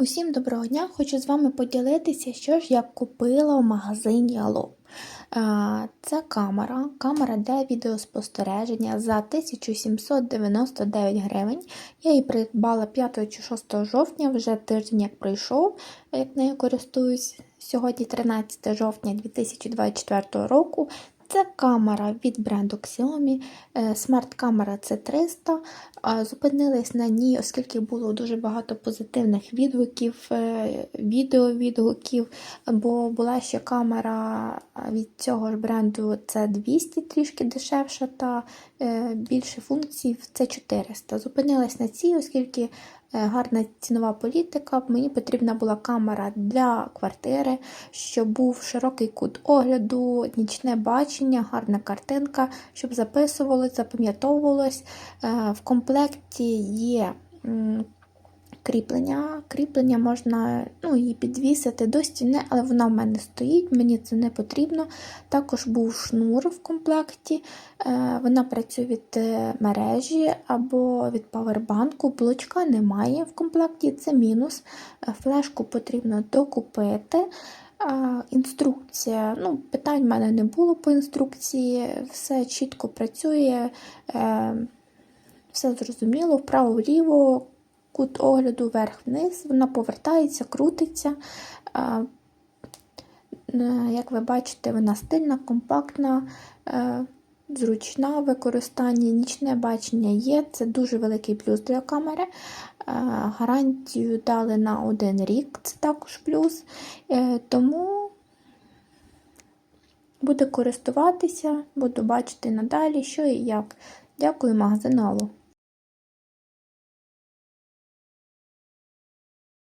Усім доброго дня! Хочу з вами поділитися, що ж я купила в магазині Алло. Це камера, камера для відеоспостереження за 1799 гривень. Я її придбала 5 чи 6 жовтня, вже тиждень як пройшов, як нею користуюсь. Сьогодні 13 жовтня 2024 року. Це камера від бренду Xiaomi, е, смарт-камера C300. Е, Зупинились на ній, оскільки було дуже багато позитивних відгуків, е, відеовідгуків, бо була ще камера від цього ж бренду C200, трішки дешевша та е, більше функцій в C400. Зупинилась на цій, оскільки гарна цінова політика. Мені потрібна була камера для квартири, щоб був широкий кут огляду, нічне бачення, гарна картинка, щоб записувалось, запам'ятовувалось. Е, В комплекті є кріплення. Кріплення можна ну, її підвісити до стіни, але вона в мене стоїть, мені це не потрібно. Також був шнур в комплекті. Е, Вона працює від е, мережі або від павербанку. Блочка немає в комплекті, це мінус. Е, Флешку потрібно докупити. Інструкція, ну, питань в мене не було по інструкції, все чітко працює, все зрозуміло, вправо-вліво, кут огляду вверх-вниз, вона повертається, крутиться. Е, Як ви бачите, вона стильна, компактна, е, зручна в використанні, нічне бачення є, це дуже великий плюс для камери. Гарантію дали на один рік, це також плюс. Е, Тому буду користуватися, буду бачити надалі, що і як. Дякую магазину Алло.